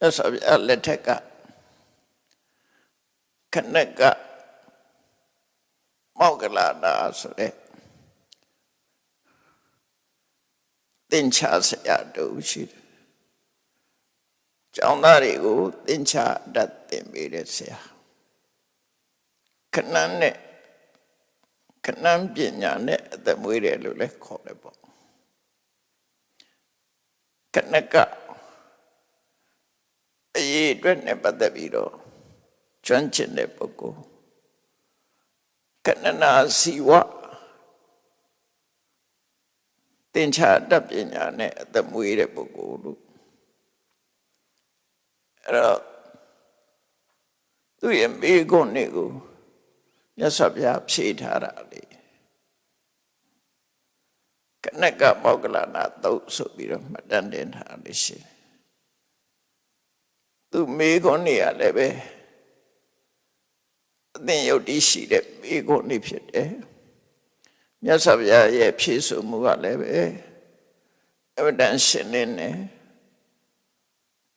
ရသော်ဗျာလက်ထက်ကခဏကမောက္ကလာနာဆိုတဲ့သင်္ချာဆရာတို့ရှိတယ်။ကျောင်းသားတွေကိုသင်္ချာတတ်သင်ပေးတဲ့ဆရာခဏနဲ့ခဏပညာနဲ့အသက်မွေးတယ်လို့လည်းခေါ်တယ်ပေါ့ခဏကအ ရေးအတွက်နဲ့ပတ်သက်ပြီးတော့ကျွမ်းကျင်တဲ့ပုဂ္ဂိုလ်ကဏနာစီဝတင်ချာတတ်ပညာနဲ့အသက်မွေးတဲ့ပုဂ္ဂိုလ်လို့အဲ့တော့သူ့ရဲ့မိဂုဏ်တွေကိုမြတ်စွာဘုရားဖြေထားတာလေကနကမောက္ကလနာသုတ်ဆိုပြီးတော့မှတ်တမ်းတင်ထားလို့ရှိတယ် သူမိဂုဏ်တွေကလည်းပဲအသင်ယုတ်တိရှိတဲ့မိဂုဏ်တွေဖြစ်တယ်မြတ်စွာဘုရားရဲ့ဖြေဆိုမှုကလည်းပဲအဝတ္တန်ရှင်းနေတယ်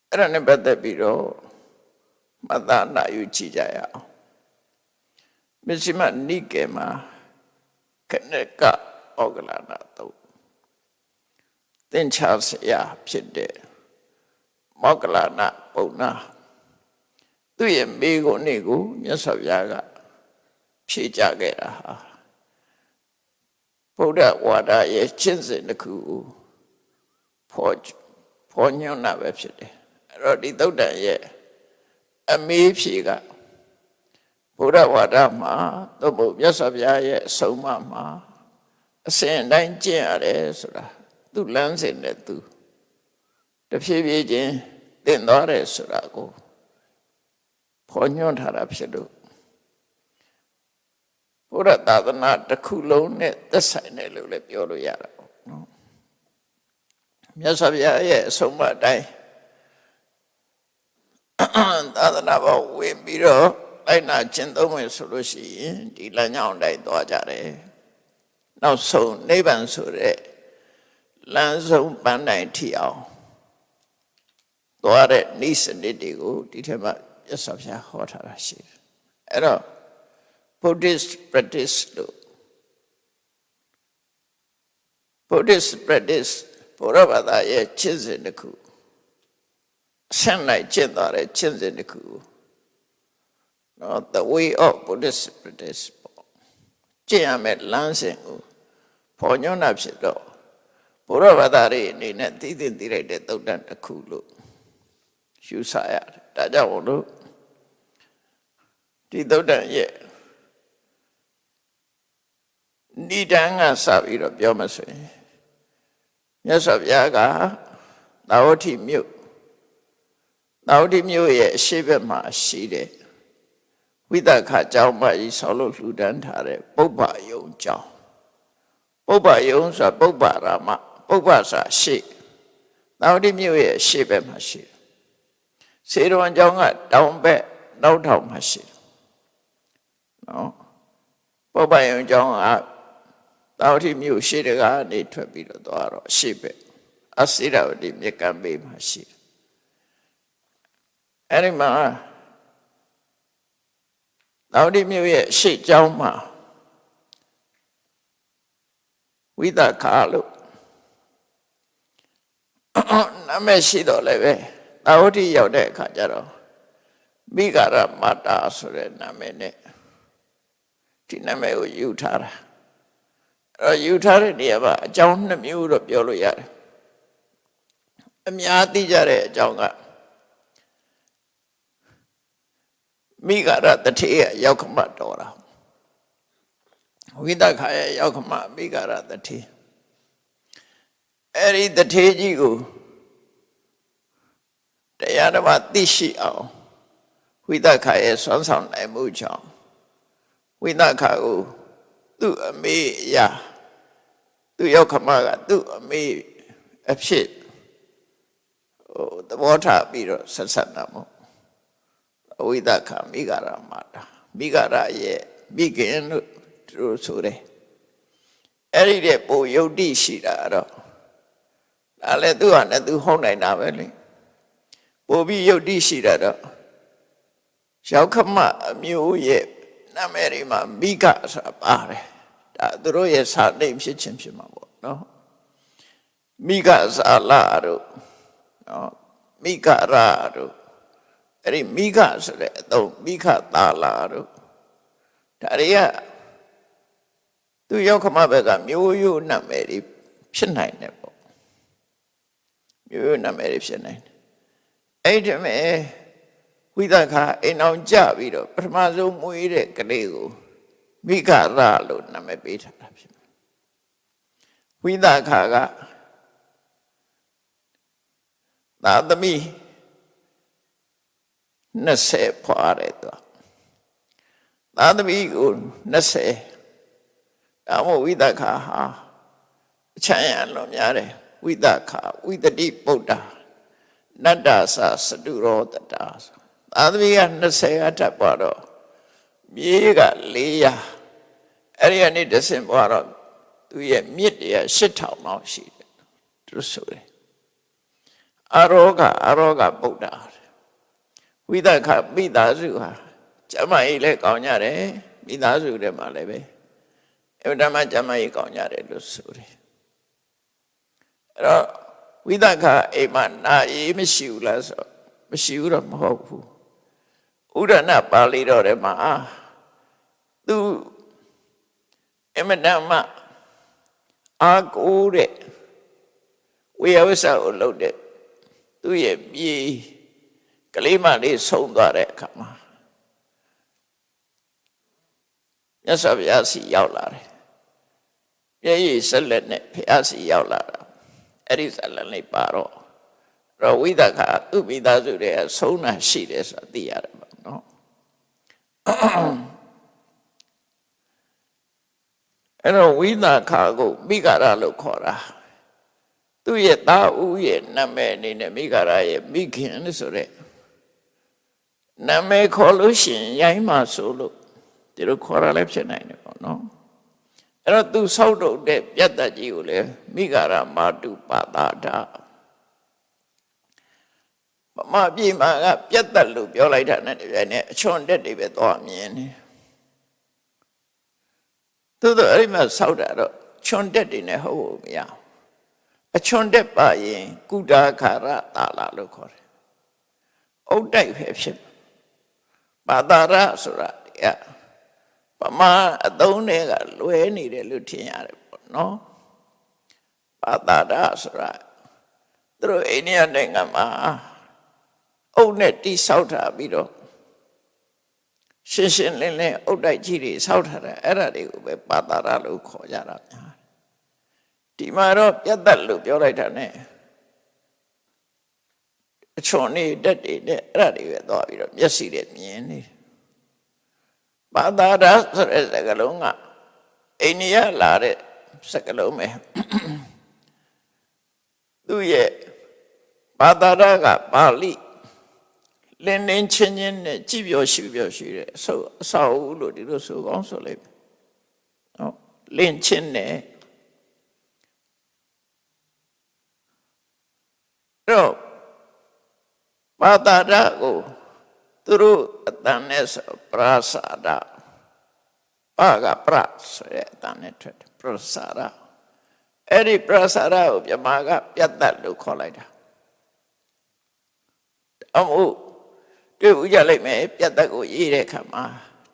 အဲ့ဒါနဲ့ပတ်သက်ပြီးတော့မသနာယူကြည့်ကြရအောင်မစ္စည်းမနိကေမှာခဏကဩဂလာနာတော့သင်္ချာဆရာဖြစ်တဲ့မောကလာနာ ပုံနာသူ့ရဲ့မိကိုနေကိုမြတ်စွာဘုရားကဖြေကြခဲ့တာဟာဗုဒ္ဓဝါဒရဲ့ကျင့်စဉ်တစ်ခုကိုဖော်ဖော်ညွှန်းတာပဲဖြစ်တယ်အဲ့တော့ဒီသုတ်တန်ရဲ့အမေးဖြေကဘုရားဝါဒမှာသို့မဟုတ်မြတ်စွာဘုရားရဲ့အဆုံးအမမှာအစဉ်အတိုင်းကျင့်ရတယ်ဆိုတာသူလမ်းစဉ်နဲ့သူတဖြည်းဖြည်းချင်း သင်သွားတယ်ဆိုတာကိုဖော်ညွှန်းထားတာဖြစ်လို့ဘုရားသာသနာတစ်ခုလုံးနဲ့သက်ဆိုင်တယ်လို့လည်းပြောလို့ရတာပေါ့နော်မြတ်စွာဘုရားရဲ့အဆုံးအမအတိုင်းသာသနာဘောဝင်ပြီးတော့လိုက်နာကျင့်သုံးမယ်ဆိုလို့ရှိရင်ဒီလမ်းကြောင်းတိုင်းသွားကြတယ်နောက်ဆုံးနိဗ္ဗာန်ဆိုတဲ့လမ်းဆုံးပန်းတိုင်ထီအောင် သွားတဲ့နိစ္စနစ်တွေကိုဒီထက်မှရသော်ဖျားဟောထားတာရှိတယ်အဲ့တော့ Buddhist practice လို့ Buddhist practice ဘုရားဘာသာရဲ့ကျင့်စဉ်တစ်ခုဆန့်လိုက်ကျင့်သွားတဲ့ကျင့်စဉ်တစ်ခုနော် the way of Buddhist practice ပေါ့ကျင့်ရမယ့်လမ်းစဉ်ကိုဖော်ညွှန်းတာဖြစ်တော့ဘုရားဘာသာရေးအနေနဲ့သိသိသိလိုက်တဲ့သုတ်တန်တစ်ခုလို့ ယူဆရတယ်ဒါကြောင့်မို့လို့ဒီသုတ်တန်ရဲ့ဏိဒံကစပြီးတော့ပြောမှဆိုရင်မြတ်စွာဘုရားကသာဝတိမြို့သာဝတိမြို့ရဲ့အရှိဘက်မှာရှိတဲ့ဝိသခကျောင်းမကြီးဆောက်လို့လှူဒန်းထားတဲ့ပုပ္ပယုံကျောင်းပုပ္ပယုံဆိုတာပုပ္ပရာမပုပ္ပစာရှိသာဝတိမြို့ရဲ့အရှိဘက်မှာရှိတယ် စေတဝန်ကျောင်းကတောင်ဘက်နောက်ထောင်မှာရှိတယ်နော်ပုပ္ပယုံကျောင်းကသာဝတိမြို့ရှိတကနေထွက်ပြီးတော့သွားတော့ရှေ့ဘက်အစိရဝတိမြေကမ်းဘေးမှာရှိတယ်အဲ့ဒီမှာသာဝတိမြို့ရဲ့ရှေ့ကျောင်းမှာဝိသခါလို့နာမည်ရှိတော့လည်းပဲ သာဝတိရောက်တဲ့အခါကျတော့မိဂရမတာဆိုတဲ့နာမည်နဲ့ဒီနာမည်ကိုယူထားတာအဲ့ယူထားတဲ့နေရာမှာအကြောင်းနှစ်မျိုးတော့ပြောလို့ရတယ်အများသိကြတဲ့အကြောင်းကမိဂရတထေရရောက်ခမတော်တာဝိသခာရဲ့ရောက်ခမမိဂရတထေအဲ့ဒီတထေကြီးကို တရားဓမ္မသိရှိအောင်ဝိသခာရဲ့ဆွမ်းဆောင်နိုင်မှုကြောင့်ဝိသခာကိုသူ့အမေအရာသူရောက်ခမကသူ့အမေအဖြစ်ဟိုသဘောထားပြီးတော့ဆက်ဆက်တာမို့အဝိဒခမိဂရမတာမိဂရရဲ့မိခင်လို့သူတို့ဆိုတယ်အဲ့ဒီတဲ့ပိုယုတ်တိရှိတာတော့ဒါလည်းသူ့ဟာနဲ့သူဟုတ်နိုင်တာပဲလေ ပပို့ပြီးယုတ်တိရှိတာတော့ရောက်ခမအမျိုးရဲ့နာမည်တွေမှာမိကဆိုတာပါတယ်ဒါသူတို့ရဲ့စာနေဖြစ်ခြင်းဖြစ်မှာပေါ့နော်မိကဇာလာတို့နော်မိကရာတို့အဲ့ဒီမိကဆိုတဲ့အသုံးမိခသာလာတို့ဒါတွေကသူရောက်ခမဘက်ကမျိုးရိုးနာမည်တွေဖြစ်နိုင်တယ်ပေါ့မျိုးရိုးနာမည်တွေဖြစ်နိုင်တယ် အဲ့ဒီမဲ့ဝိသခာအိမ်အောင်ကြပြီးတော့ပထမဆုံးမွေးတဲ့ကလေးကိုမိခရလို့နာမည်ပေးထားတာဖြစ်တယ်ဝိသခာကသာသမီ20ဖွာတယ်သူသာသမီကို20ဒါမို့ဝိသခာဟာအချမ်းရလွန်များတယ်ဝိသခာဝိတတိပုဒ္ဓ နတ္တသစတုရောတတာသာသမီက20ကထပ်ပါတော့မြေးက400အဲ့ဒီကနေတဆင့်ပွားတော့သူရဲ့မြစ်တရား8000လောက်ရှိတယ်သူဆိုတယ်အရောဂအရောဂဗုဒ္ဓဝိသခမိသားစုဟာကျမကြီးလည်းကောင်းကြတယ်မိသားစုထဲမှာလည်းပဲအဲ့ဒါမှကျမကြီးကောင်းကြတယ်လို့ဆိုတယ်အဲ့တော့ ဝိသခအိမ်မှာနာအေးမရှိဘူးလားဆိုမရှိဘူးတော့မဟုတ်ဘူးဥဒနာပါဠိတော်ထဲမှာသူအမတမအာကိုတဲ့ဝေယဝဆကိုလှုပ်တဲ့သူ့ရဲ့မြေကလေးမလေးဆုံးသွားတဲ့အခါမှာမြတ်စွာဘုရားစီရောက်လာတယ်ပြည့်ရည်ဆက်လက်နဲ့ဘုရားစီရောက်လာတာ အဲ့ဒီဇာလန်လေးပါတော့တော့ဝိသခာသူ့မိသားစုတွေကဆုံးတာရှိတယ်ဆိုတာသိရတယ်ပေါ့နော်အဲ့တော့ဝိသခာကိုမိဂရလို့ခေါ်တာသူ့ရဲ့သားဦးရဲ့နာမည်အနေနဲ့မိဂရရဲ့မိခင်ဆိုတဲ့နာမည်ခေါ်လို့ရှိရင်ရိုင်းမှဆိုလို့ဒီလိုခေါ်ရလည်းဖြစ်နိုင်တယ်ပေါ့နော် အဲ့တော့သူဆောက်တော့တဲ့ပြတ်သက်ကြီးကိုလည်းမိဂရမာတုပါတာဒပမပြေမာကပြတ်သက်လို့ပြောလိုက်တာနဲ့တပြိုင်နက်အချွန်တက်တွေပဲသွားမြင်တယ်သို့တော့အဲ့ဒီမှာဆောက်တာတော့ချွန်တက်တွေနဲ့ဟုတ်ဖို့မရဘူးအချွန်တက်ပါရင်ကုတာခါရတာလာလို့ခေါ်တယ်အုတ်တိုက်ပဲဖြစ်ပါတာရဆိုတာတရား ပမာအသုံးတွေကလွဲနေတယ်လို့ထင်ရတယ်ပေါ့နော်ပါတာရဆိုတာသူတို့အိန္ဒိယနိုင်ငံမှာအုတ်နဲ့တိဆောက်ထားပြီးတော့ရှင်းရှင်းလင်းလင်းအုတ်တိုက်ကြီးတွေဆောက်ထားတယ်အဲ့ဒါတွေကိုပဲပါတာရလို့ခေါ်ကြတာများဒီမှာတော့ပြတ်သက်လို့ပြောလိုက်တာ ਨੇ အချွန်နေတက်တွေနဲ့အဲ့ဒါတွေပဲသွားပြီးတော့မျက်စိနဲ့မြင်နေ ဘာသာရဆိုတဲ့စကားလုံးကအိန္ဒိယလာတဲ့စကားလုံးပဲသူရဲ့ဘာသာရကပါဠိလင်းလင်းချင်းချင်းနဲ့ကြည်ပြောရှိပြောရှိတဲ့အဆောအဆောလို့ဒီလိုဆိုကောင်းဆိုလိုက်မယ်နော်လင်းချင်းနဲ့တော့ဘာသာရကို သူတို့အတန်နဲ့ဆိုပရာစာဒဘာကပရဆိုတဲ့အတန်နဲ့ထွက်တယ်ပရာစာဒအဲ့ဒီပရာစာဒကိုမြမကပြတ်သက်လို့ခေါ်လိုက်တာအမှုတွေ့ဦးကြလိုက်မယ်ပြတ်သက်ကိုရေးတဲ့အခါမှာ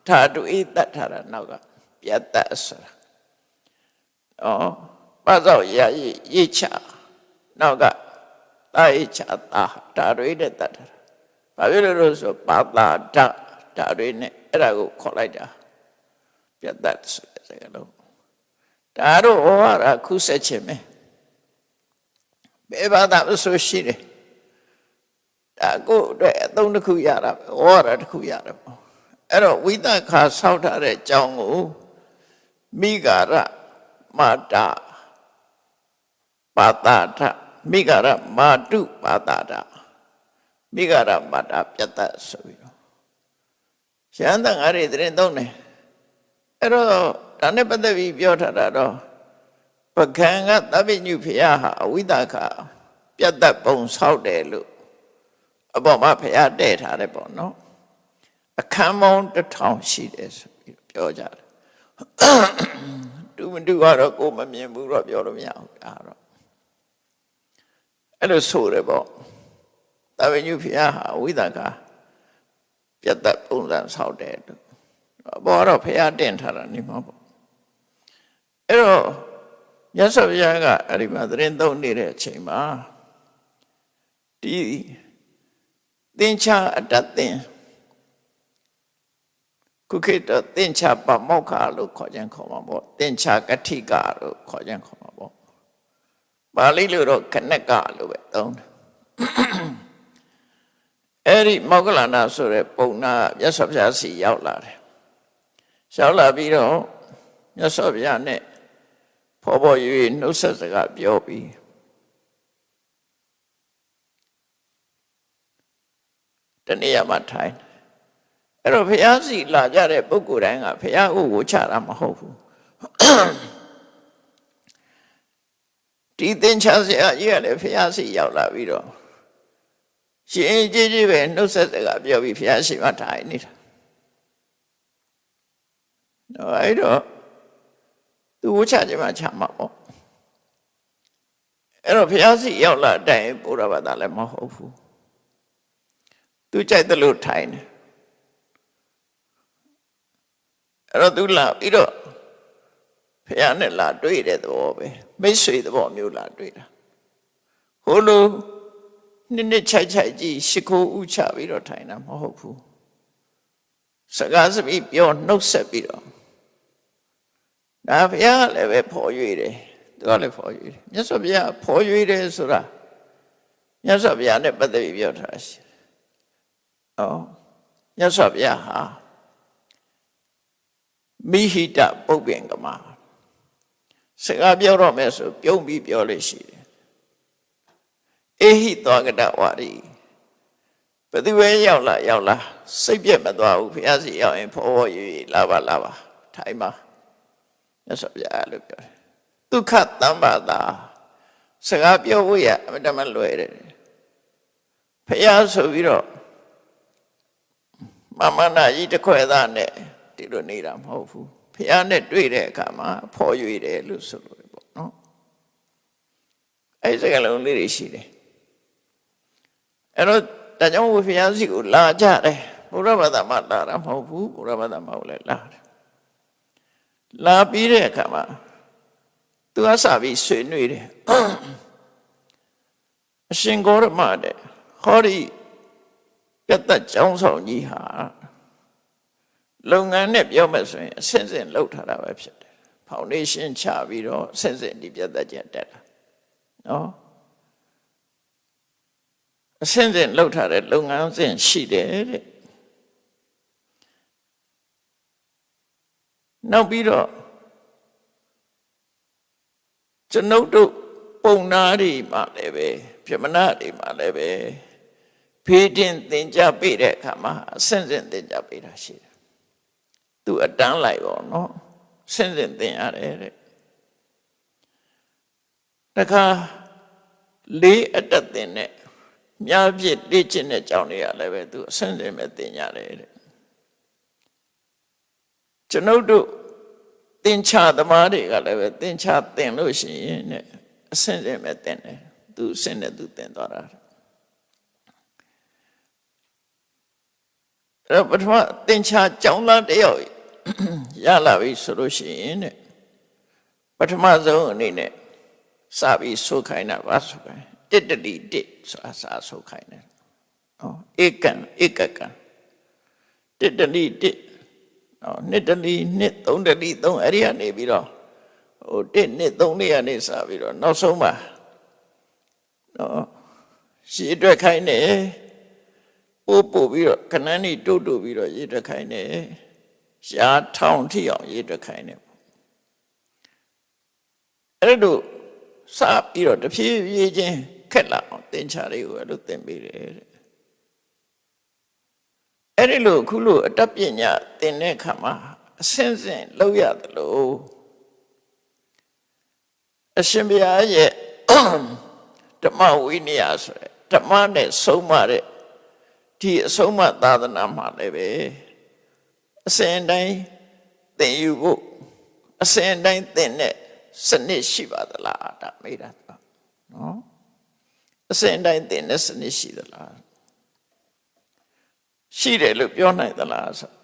ဓာတုဤတတ်ထားတာနောက်ကပြတ်သက်ဆိုတာဩဘာသောရရေးချနောက်ကတာရေးချတာဓာတုဤတဲ့တတ်ထား ဘာဖြစ်လို့လို့ဆိုပါတာဓာဓာတွေနဲ့အဲ့ဒါကိုခေါ်လိုက်တာပြတ်တတ်ဆိုတဲ့စကားလုံးဒါတော့ဟောရခုဆက်ခြင်းပဲဘယ်ဘာသာဆိုရှိတယ်ဒါကိုအတွက်အသုံးတစ်ခုရတာပဲဟောရတစ်ခုရတာပေါ့အဲ့တော့ဝိသခါဆောက်ထားတဲ့အကြောင်းကိုမိဂရမာတာပါတာထမိဂရမာတုပါတာတာ မိဂရမတ္တပြတ်တတ်ဆိုပြီးတော့ရဟန်းတန်ဃာတွေတရင်သုံးတယ်အဲ့တော့ဒါနဲ့ပတ်သက်ပြီးပြောထားတာတော့ပကံကသဗ္ဗညုဖျားဟာအဝိဒကပြတ်တတ်ပုံဆောက်တယ်လို့အပေါ်မှာဖះတဲ့ထားတယ်ပေါ့နော်အခန်းမောင်းတစ်ထောင်ရှိတယ်ဆိုပြီးပြောကြတယ်တူမတူကတော့ကိုယ်မမြင်ဘူးတော့ပြောလို့မရဘူးဒါတော့အဲ့လိုဆိုတယ်ပေါ့ တာဝိညုဖះဟာဝိသကပြတ်သက်ပုံစံဆောက်တယ်လို့ဘောတော့ဖះတင်ထားတာနေမှာပေါ့အဲ့တော့မြတ်စွာဘုရားကအဲ့ဒီမှာသတင်းသုံးနေတဲ့အချိန်မှာဒီသင်္ချာအတ္တသင်ခုခေတ်တော့သင်္ချာပမောက္ခလို့ခေါ်ကြံခေါ်မှာပေါ့သင်္ချာကတိကလို့ခေါ်ကြံခေါ်မှာပေါ့ပါဠိလိုတော့ခဏကလို့ပဲသုံးတယ် အဲ့ဒီမောက္ကလနာဆိုတဲ့ပုံနာမြတ်စွာဘုရားစီရောက်လာတယ်ရောက်လာပြီးတော့မြတ်စွာဘုရားနဲ့ဖော်ပေါ်၍နှုတ်ဆက်စကားပြောပြီးတနေ့ရမှာထိုင်အဲ့တော့ဘုရားစီလာကြတဲ့ပုဂ္ဂိုလ်တိုင်းကဘုရားကိုဝချတာမဟုတ်ဘူးဒီသင်္ချာဆရာကြီးကလည်းဘုရားစီရောက်လာပြီးတော့ ရှင်ကြီးကြီးပဲနှုတ်ဆက်စကားပြောပြီးဘုရားရှိမှထိုင်နေတာတော့အဲ့တော့သူဝချခြင်းမှချမှာပေါ့အဲ့တော့ဘုရားစီရောက်လာတိုင်ဘုရားဘာသာလည်းမဟုတ်ဘူးသူကြိုက်တယ်လို့ထိုင်တယ်အဲ့တော့သူလာပြီးတော့ဖះနဲ့လာတွေ့တဲ့သဘောပဲမိတ်ဆွေသဘောမျိုးလာတွေ့တာဟိုလို နှစ်နှစ်ချိုက်ချိုက်ကြီးရှ िख ိုးဥချပြီးတော့ထိုင်တာမဟုတ်ဘူးစကားစပြီးပြောနှုတ်ဆက်ပြီးတော့ဒါဘုရားလည်းပဲဖော်ရွေတယ်သူကလည်းဖော်ရွေတယ်မြတ်စွာဘုရားဖော်ရွေတယ်ဆိုတာမြတ်စွာဘုရားနဲ့ပတ်သက်ပြီးပြောထားတာရှိတယ်။အော်မြတ်စွာဘုရားဟာမိဟိတပုပ္ပင်ကမစကားပြောတော့မယ်ဆိုပြုံးပြီးပြောလို့ရှိတယ်။ အေဟိသောကတဝါရီဘယ်သူပဲရောက်လာရောက်လာစိတ်ပြက်မသွားဘူးဘုရားစီရောက်ရင်ဖော်ဖော်ရွေလာပါလာပါထိုင်ပါမြတ်စွာဘုရားလို့ပြောတယ်ဒုက္ခတမ္ပါတာစကားပြောဖို့ရအမတမလွယ်တယ်ဖះဆိုပြီးတော့မမနာကြီးတစ်ခွဲသားနဲ့ဒီလိုနေတာမဟုတ်ဘူးဖះနဲ့တွေ့တဲ့အခါမှာဖော်ရွေတယ်လို့ဆိုလို့ပေါ့နော်အဲဒီစကားလုံးလေးတွေရှိတယ် အဲ့တော့ဒါကြောင့်ဘုရားစီကိုလာကြတယ်ဘုရားဘာသာမှာလာတာမဟုတ်ဘူးဘုရားဘာသာမှာလည်းလာတယ်လာပြီးတဲ့အခါမှာသူကစပြီးဆွေးနွေးတယ်အရှင်ဂေါရမတဲ့ဟောဒီပြတ်သက်ကျောင်းဆောင်ကြီးဟာလုပ်ငန်းနဲ့ပြောမယ်ဆိုရင်အဆင့်ဆင့်လှုပ်ထားတာပဲဖြစ်တယ်ဖောင်ဒေးရှင်းချပြီးတော့အဆင့်ဆင့်ဒီပြတ်သက်ခြင်းတက်တာနော် အဆင့်ဆင့်လှုပ်ထားတဲ့လုပ်ငန်းစဉ်ရှိတယ်တဲ့နောက်ပြီးတော့ကျွန်ုပ်တို့ပုံနာတွေမှာလည်းပဲပြမနာတွေမှာလည်းပဲဖေးတင်သင်ကြပေးတဲ့အခါမှာအဆင့်ဆင့်သင်ကြပေးတာရှိတယ်သူအတန်းလိုက်ပေါ့နော်ဆင့်ဆင့်သင်ရတယ်တဲ့တခါလေးအတက်သင်တဲ့ မြားပြစ်လေ့ကျင့်တဲ့ကြောင့်တွေကလည်းပဲသူအဆင့်ဆင့်ပဲသင်ရတယ်တဲ့ကျွန်ုပ်တို့သင်္ချသမားတွေကလည်းပဲသင်္ချသင်လို့ရှိရင်နဲ့အဆင့်ဆင့်ပဲသင်တယ်သူအဆင့်နဲ့သူသင်သွားတာအဲ့တော့ပထမသင်္ချကျောင်းသားတယောက်ရလာပြီဆိုလို့ရှိရင်တဲ့ပထမဆုံးအနေနဲ့စပြီးဆိုခိုင်းတာပါဆိုခိုင်း တစ်တတိတစ်ဆိုတာစာဆိုခိုင်းတယ်ဟောဧကံဧကကံတစ်တတိတစ်နော်နှစ်တလီနှစ်သုံးတလီသုံးအဲ့ဒီကနေပြီးတော့ဟိုတစ်နှစ်သုံးလေးကနေစပြီးတော့နောက်ဆုံးမှာနော်ရှည်အတွက်ခိုင်းတယ်ပို့ပို့ပြီးတော့ခဏန်းนี่တိုးတိုးပြီးတော့ရေအတွက်ခိုင်းတယ်ရှားထောင်ထိအောင်ရေအတွက်ခိုင်းတယ်အဲ့ဒါတို့စပြီးတော့တဖြည်းဖြည်းချင်း ခက်လာအောင်သင်္ချာတွေကိုအဲ့လိုသင်ပေးတယ်တဲ့အဲ့ဒီလိုအခုလိုအတတ်ပညာသင်တဲ့အခါမှာအစင်းစင်လောက်ရတယ်လို့အရှင်ဘုရားရဲ့ဓမ္မဝိနည်းဆိုရယ်ဓမ္မနဲ့ဆုံးမတဲ့ဒီအဆုံးအမသာသနာမှာလည်းပဲအစဉ်တိုင်းသင်ယူဖို့အစဉ်တိုင်းသင်တဲ့စနစ်ရှိပါသလားဒါမေးတာနော် အစဉ်တိုင်းသင်တဲ့စနစ်ရှိသလားရှိတယ်လို့ပြောနိုင်သလားဆို